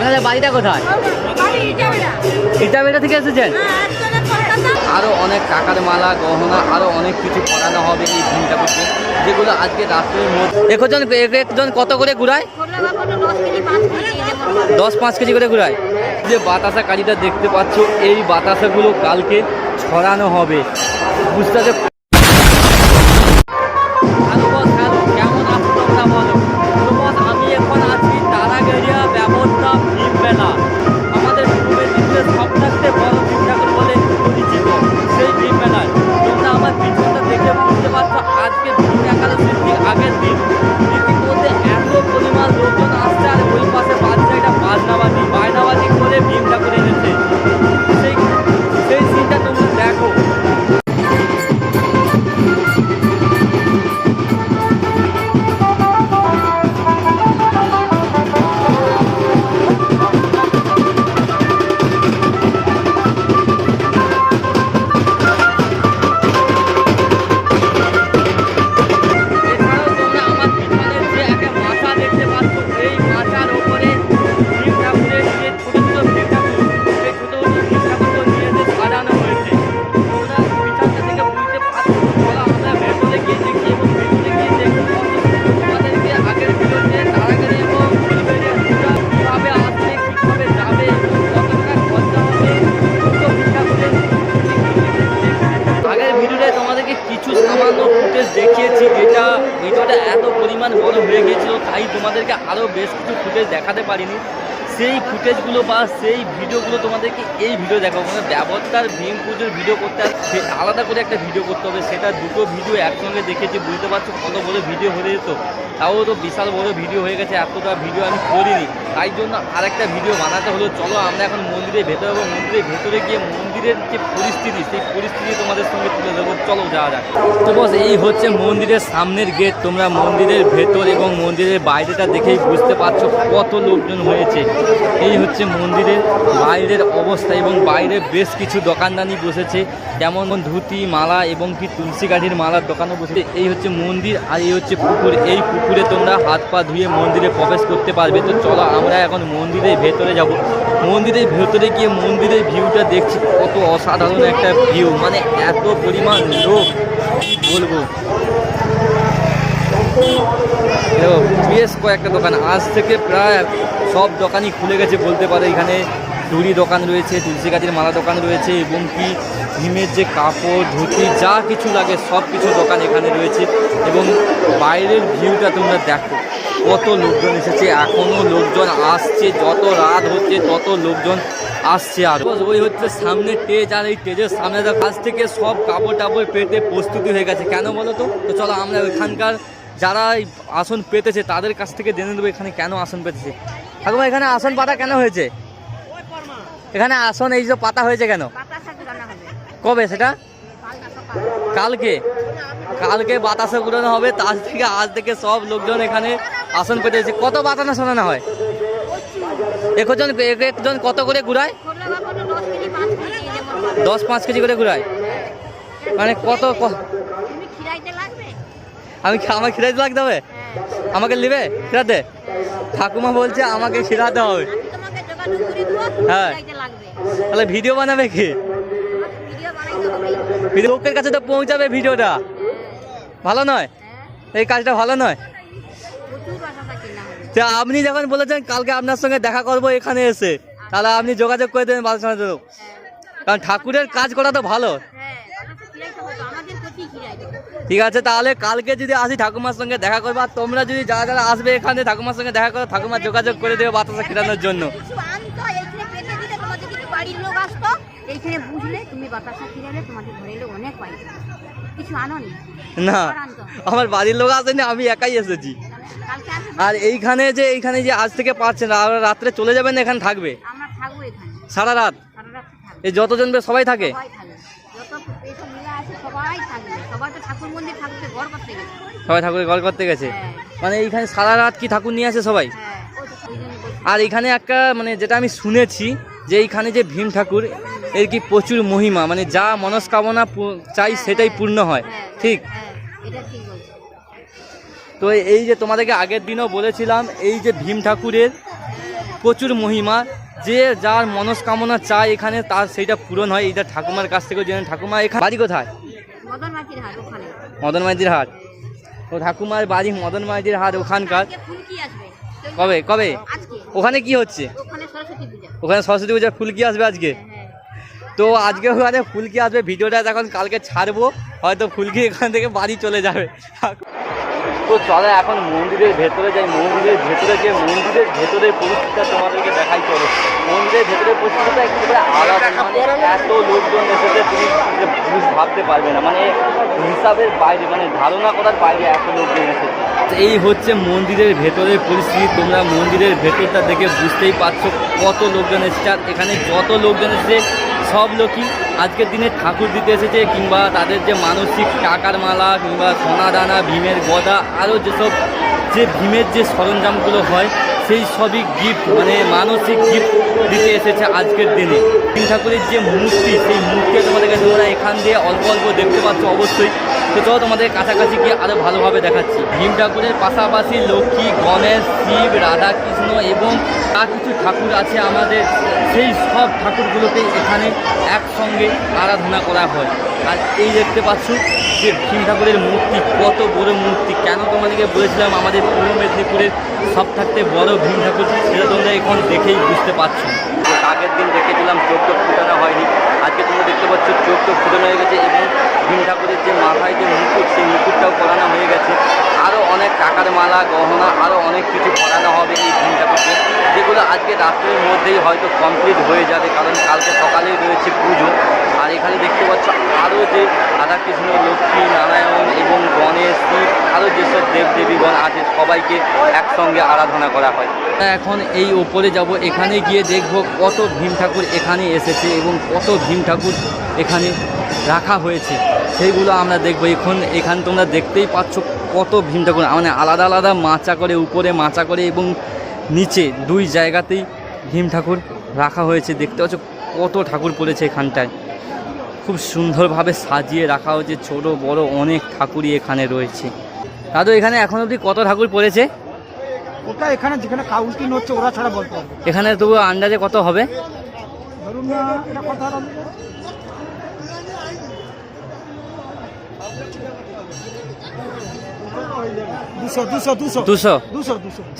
আপনাদের বাড়িটা কোথায়? ইটাবেটা থেকে এসেছেন? আরও অনেক টাকার মালা, গহনা আরও অনেক কিছু করানো হবে এই ভিমটা করতে যেগুলো আজকে রাত্রের মধ্যে একজন একজন কত করে ঘুরায়? দশ পাঁচ কেজি করে ঘুরায়। যে বাতাসা কারিটা দেখতে পাচ্ছ, এই বাতাসাগুলো কালকে ছড়ানো হবে। বুঝতে ঠিক আগের দেখিয়েছি যেটা ভিডিওটা এত পরিমাণ বড় হয়ে গিয়েছিল, তাই তোমাদেরকে আরও বেশ কিছু ফুটেজ দেখাতে পারিনি। সেই ফুটেজগুলো বা সেই ভিডিওগুলো তোমাদেরকে এই ভিডিও দেখাবো। মানে ব্যবস্থার ভীম পুজোর ভিডিও করতে আর আলাদা করে একটা ভিডিও করতে হবে। সেটা দুটো ভিডিও একসঙ্গে দেখেছি, বুঝতে পারছ কত বড় ভিডিও হয়ে যেত। তাও তো বিশাল বড় ভিডিও হয়ে গেছে, এতটা ভিডিও আমি করিনি। তাই জন্য আরেকটা ভিডিও বানাতে হলো। চলো আমরা এখন মন্দিরের ভেতরে যাব মন্দিরের ভেতরে গিয়ে মন্দিরের যে পরিস্থিতি, সেই পরিস্থিতি তোমাদের সঙ্গে তুলে ধরবো। চলো যাওয়া যাক। তো বস, এই হচ্ছে মন্দিরের সামনের গেট। তোমরা মন্দিরের ভেতর এবং মন্দিরের বাইরেটা দেখেই বুঝতে পারছ কত লোকজন হয়েছে। এই হচ্ছে মন্দিরের বাইরের অবস্থা এবং বাইরে বেশ কিছু দোকানদানি বসেছে। যেমন ধুতি, মালা এবং কি তুলসী গাঠির মালার দোকানও বসেছে। এই হচ্ছে মন্দির আর এই হচ্ছে পুকুর। এই পুকুরে তোমরা হাত পা ধুয়ে মন্দিরে প্রবেশ করতে পারবে। তো চলো আমরা এখন মন্দিরের ভেতরে যাব। মন্দিরের ভেতরে গিয়ে মন্দিরের ভিউটা দেখছি। কত অসাধারণ একটা ভিউ। মানে এত পরিমাণ লোক। কি বলব? বেশ কয়েকটা দোকান। আজ থেকে প্রায় সব দোকানই খুলে গেছে বলতে পারো। এখানে চুড়ি দোকান রয়েছে, তুলসী গাছের মালা দোকান রয়েছে, এবং কি ভীমের যে কাপড়, ধুতি, যা কিছু লাগে, সব কিছু দোকান এখানে রয়েছে। এবং বাইরের ভিউটা তোমরা দেখো, কত লোকজন এসেছে। এখনও লোকজন আসছে, যত রাত হচ্ছে, তত লোকজন আসছে আর। ওই হচ্ছে সামনে টেজ আর এই টেজের সামনে কাছ থেকে সব কাপড় টাপড় পেতে প্রস্তুতি হয়ে গেছে। কেন বলো তো? তো চলো, আমরা ওইখানকার যারা এই আসন পেতেছে তাদের কাছ থেকে জেনে নেব এখানে কেন আসন পেতেছে। ঠাকুমা এখানে আসন পাতা কেন হয়েছে? এখানে আসন এই যে পাতা হয়েছে কেন? কবে সেটা? কালকে। কালকে বাতাসে ঘুরানো হবে তার থেকে আজ থেকে সব লোকজন এখানে আসন পেতেছে কত বাতানো শোনানো হয়? একজন একজন কত করে ঘুরায়? দশ পাঁচ কেজি করে ঘুরায়। মানে কত আমি আমার খিরাইতে লাগতে হবে? আমাকে নেবে? খিরাতে ঠাকুমা বলছে আমাকে খিরাতে হবে। হ্যাঁ। তাহলে ভিডিও বানাবে কি? লোকের কাছে তো পৌঁছাবে ভিডিওটা। ভালো নয়? এই কাজটা ভালো নয়? তা আপনি যখন বলেছেন কালকে আপনার সঙ্গে দেখা করব এখানে এসে তাহলে আপনি যোগাযোগ করে দেবেন বালসানা লোক কারণ ঠাকুরের কাজ করা তো ভালো। ঠিক আছে তাহলে কালকে যদি আসি ঠাকুমার সঙ্গে দেখা করব আর তোমরা যদি যারা যারা আসবে এখানে ঠাকুমার সঙ্গে দেখা করো ঠাকুমার যোগাযোগ করে দেবে বাতাসা খিরানোর জন্য। এইখানে বুঝলে তুমি বাতাসা ফিরালে তোমাদের ঘরে এলে অনেক পাই কিছু আনো না আমার বাড়ির লোক আসেনি আমি একাই এসেছি। আর এইখানে যে এইখানে যে আজ থেকে পাচ্ছেন রাত্রে চলে যাবেন এখানে থাকবে? সারা রাত? এই যতজন সবাই থাকে। সবাই তো ঠাকুর মন্দির থাকবে ঘর করতে গেছে। সবাই ঠাকুরের ঘর করতে গেছে? হ্যাঁ। মানে এইখানে সারা রাত কি ঠাকুর নিয়ে আসে সবাই? হ্যাঁ। আর এখানে একটা মানে যেটা আমি শুনেছি যে এইখানে যে ভীম ঠাকুর এর কি প্রচুর মহিমা মানে যা মনস্কামনা চাই সেটাই পূর্ণ হয়। হ্যাঁ, ঠিক? হ্যাঁ তো এই যে তোমাদেরকে আগের দিনও বলেছিলাম এই যে ভীম ঠাকুরের প্রচুর মহিমা যে যার মনস্কামনা চায় এখানে তার সেইটা পূরণ হয়। এইটা ঠাকুমার কাছ থেকে জেনে ঠাকুমা এখানে বাড়ি কোথায়? মদন মাইতির হাট তো ঠাকুমার বাড়ি মদন মাইতির হাট ওখানকার কবে কবে? ওখানে কি হচ্ছে? ওখানে সরস্বতী পূজা। ফুলকি আসবে আজকে? হ্যাঁ তো আজকে ওখানে ফুলকি আসবে? ভিডিওটা এখন কালকে ছাড়বো। হয়তো ফুলকি এখান থেকে বাড়ি চলে যাবে। তো চলো এখন মন্দিরের ভেতরে যাই, মন্দিরের ভেতরে যে মন্দিরের ভেতরের পরিস্থিতিটা তোমাদেরকে দেখাই চলো। মন্দিরের ভেতরের পরিস্থিতিটা একেবারে আলাদা মানে এত লোকজন এসেছে, তুমি ভাবতে পারবে না। মানে হিসাবের বাইরে মানে ধারণা করার বাইরে এত লোকজন এসেছে। এই হচ্ছে মন্দিরের ভেতরের পরিস্থিতি, তোমরা মন্দিরের ভেতরটা দেখে বুঝতেই পারছ কত লোকজন এসেছে। আর এখানে যত লোকজন এসেছে সব লোকই আজকের দিনে ঠাকুর দিতে এসেছে কিংবা তাদের যে মানসিক টাকার মালা কিংবা সোনা দানা, ভীমের গদা, আরও যেসব যে ভীমের যে সরঞ্জামগুলো হয়, সেই সবই গিফট মানে মানসিক গিফট দিতে এসেছে আজকের দিনে। ভীম ঠাকুরের যে মূর্তি, সেই মূর্তি তোমাদের কাছে তোমরা এখান দিয়ে অল্প অল্প দেখতে পাচ্ছ অবশ্যই। তো তোমাদের কাছাকাছি গিয়ে আরও ভালোভাবে দেখাচ্ছি। ভীম ঠাকুরের পাশাপাশি লক্ষ্মী, গণেশ, শিব রাধা কৃষ্ণ এবং যা কিছু ঠাকুর আছে আমাদের, সেই সব ঠাকুরগুলোকে এখানে একসঙ্গে আরাধনা করা হয়। আর এই দেখতে পাচ্ছ যে ভীম ঠাকুরের মূর্তি, কত বড় মূর্তি। কেন তোমাদেরকে বলেছিলাম আমাদের পূর্ব মেদিনীপুরের সব থাকতে বড় ভীম ঠাকুর, সেটা তোমরা এখন দেখেই বুঝতে পারছ। আগের দিন দেখেছিলাম চোখ টোক ফুটানো হয়নি, আজকে তোমরা দেখতে পাচ্ছ চোখ টোক ফুটানো হয়ে গেছে এবং ভীম ঠাকুরের যে মাথায় যে মুকুট সেই মুকুটটাও পরানো হয়ে গেছে আরও অনেক টাকার মালা, গহনা আরও অনেক কিছু পরানো হবে এই ভীম ঠাকুরকে যেগুলো আজকে রাত্রের মধ্যেই হয়তো কমপ্লিট হয়ে যাবে, কারণ কালকে সকালেই রয়েছে পুজো। আর এখানে দেখতে পাচ্ছ আরও যে রাধাকৃষ্ণ, লক্ষ্মী, নারায়ণ এবং গণেশ, শিব আরও যেসব দেবদেবীগণ আছে, সবাইকে একসঙ্গে আরাধনা করা হয়। এখন এই ওপরে যাব, এখানে গিয়ে দেখব কত ভীম ঠাকুর এখানে এসেছে এবং কত ভীম ঠাকুর এখানে রাখা হয়েছে। সেইগুলো আমরা দেখব। এখন এখানে তোমরা দেখতেই পাচ্ছ কত ভীম ঠাকুর মানে আলাদা আলাদা মাচা করে উপরে মাচা করে এবং নিচে দুই জায়গাতেই ভীম ঠাকুর রাখা হয়েছে। দেখতে পাচ্ছ কত ঠাকুর পড়েছে এখানটায়। খুব সুন্দরভাবে সাজিয়ে রাখা হয়েছে ছোট বড় অনেক ঠাকুরই এখানে রয়েছে। দাদু এখানে এখন অবধি কত ঠাকুর পড়েছে? ওটা এখানে যেখানে কাউন্টিং হচ্ছে ওরা ছাড়া বলতে এখানে তবু আন্দাজে কত হবে? ধরুন এটা কথা দুশো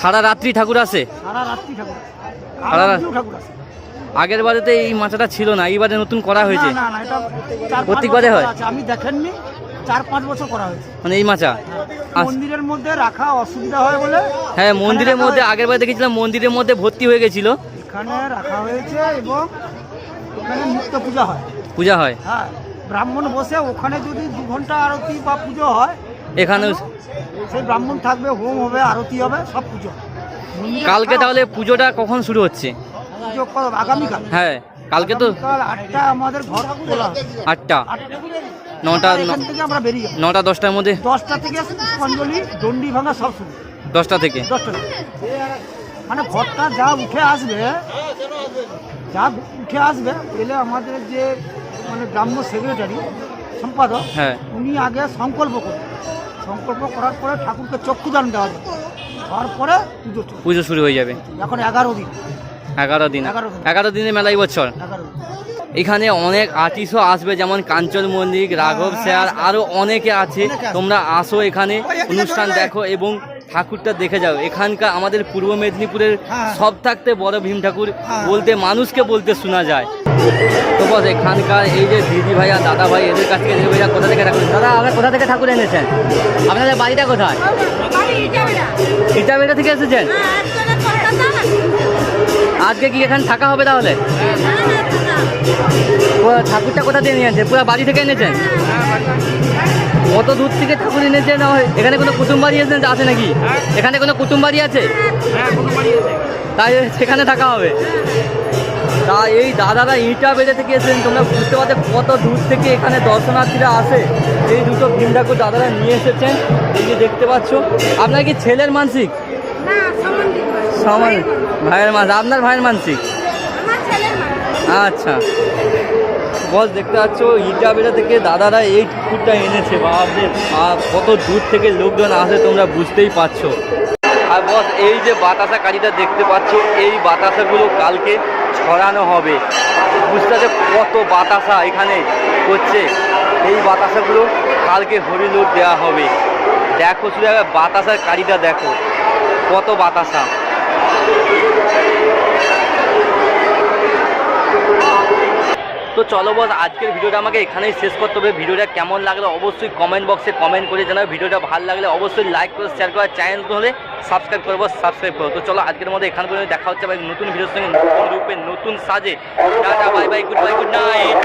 সারা রাত্রি ঠাকুর আছে? আগের বারেতে এই মাচাটা ছিল না এইবারে নতুন করা হয়েছে? প্রত্যেকবারে হয়? আমি দেখেননি চার পাঁচ বছর করা হয়েছে। মানে এই মাচা? আচ্ছা। মন্দিরের মধ্যে রাখা অসুবিধা হয় বলে হ্যাঁ মন্দিরের মধ্যে। আগের বার দেখেছিলাম মন্দিরের মধ্যে ভর্তি হয়ে গেছিল। এখানে রাখা হয়েছে এবং এখানে নিত্য পূজা হয়। পূজা হয়? হ্যাঁ। ব্রাহ্মণ বসে ওখানে যদি দু ঘণ্টা আরতি বা পুজো হয় এখানে সেই ব্রাহ্মণ থাকবে হোম হবে আরতি হবে সব পুজো। কালকে তাহলে পুজোটা কখন শুরু হচ্ছে? পুজো? আগামীকাল। হ্যাঁ কালকে তো আটটা আমাদের ঘর খোলা। আটটা। নটা থেকে আমরা বেরিয়ে নটা দশটার মধ্যে? দশটা থেকে পুষ্পাঞ্জলি দণ্ডি ভাঙা সব শুরু। দশটা থেকে? দশটা মানে ঘরটা যা উঠে আসবে যা উঠে আসবে এলে আমাদের যে মানে গ্রাম্য সেক্রেটারি সম্পাদক হ্যাঁ। উনি আগে সংকল্প করবেন সংকল্প করার পরে ঠাকুরকে চক্ষুদান দেওয়া যাবে তারপরে পুজো চলবে। পুজো শুরু হয়ে যাবে। এখন এগারো দিন। এগারো দিন। এগারো দিন। এগারো দিনে মেলাই বছর? এগারো দিন। এখানে অনেক আর্টিস্টও আসবে যেমন কাঞ্চন মন্দির রাঘব হ্যাঁ, স্যার আরও অনেকে আছে। তোমরা আসো এখানে অনুষ্ঠান দেখো এবং ঠাকুরটা দেখে যাও। এখানকার আমাদের পূর্ব মেদিনীপুরের হ্যাঁ। সব থাকতে বড় ভীম ঠাকুর হ্যাঁ। বলতে মানুষকে বলতে শোনা যায়। তো বস, এখানকার এই যে দিদি ভাইয়া দাদা ভাই, এদের কাছ থেকে ভাইয়া কোথা থেকে ঠাকুর দাদা আপনারা কোথা থেকে ঠাকুর এনেছেন? আপনাদের বাড়িটা কোথায়? ইটাবেটা থেকে এসেছেন? আজকে কি এখানে থাকা হবে তাহলে? ঠাকুরটা কোথা থেকে নিয়ে পুরো বাড়ি থেকে এনেছেন? কত দূর থেকে ঠাকুর এনেছেন? এখানে কোনো কুটুম বাড়ি আছে নাকি? এখানে কোনো কুটুম বাড়ি আছে? তাই সেখানে থাকা হবে? তা এই দাদারা ইটা বেড়ে থেকে এসেছেন। তোমরা বুঝতে পারছ কত দূর থেকে এখানে দর্শনার্থীরা আসে। এই দুটো ভীম ঠাকুর দাদারা নিয়ে এসেছেন। এই যে দেখতে পাচ্ছ আপনার কি ছেলের মানসিক? সমান ভাইয়ের মানসিক। আপনার ভাইয়ের মানসিক? আচ্ছা। বস দেখতে পাচ্ছ ইটা বেড়া থেকে দাদারা এই ঠাকুরটা এনেছে। বাপরে বাপ, কত দূর থেকে লোকজন আসে তোমরা বুঝতেই পারছ। আর বস, এই যে বাতাসা কারিটা দেখতে পাচ্ছ, এই বাতাসাগুলো কালকে ছড়ানো হবে। বুঝতে কত বাতাসা এখানে হচ্ছে। এই বাতাসাগুলো কালকে হরিলুট দেওয়া হবে। দেখো শুধু বাতাসার কারিটা দেখো, কত বাতাসা। তো চলো বস, আজকের ভিডিওটা আমাকে এখানেই শেষ করতে হবে। ভিডিওটা কেমন লাগল অবশ্যই কমেন্ট বক্সে কমেন্ট করে জানাবে। ভিডিওটা ভালো লাগলে অবশ্যই লাইক করে শেয়ার করে চ্যানেল হলে সাবস্ক্রাইব করব সাবস্ক্রাইব করো তো চলো, আজকের মধ্যে এখান পর্যন্ত দেখা হচ্ছে ভাই নতুন ভিডিওর সঙ্গে নতুন রূপে নতুন সাজে। Tata bye bye goodbye good night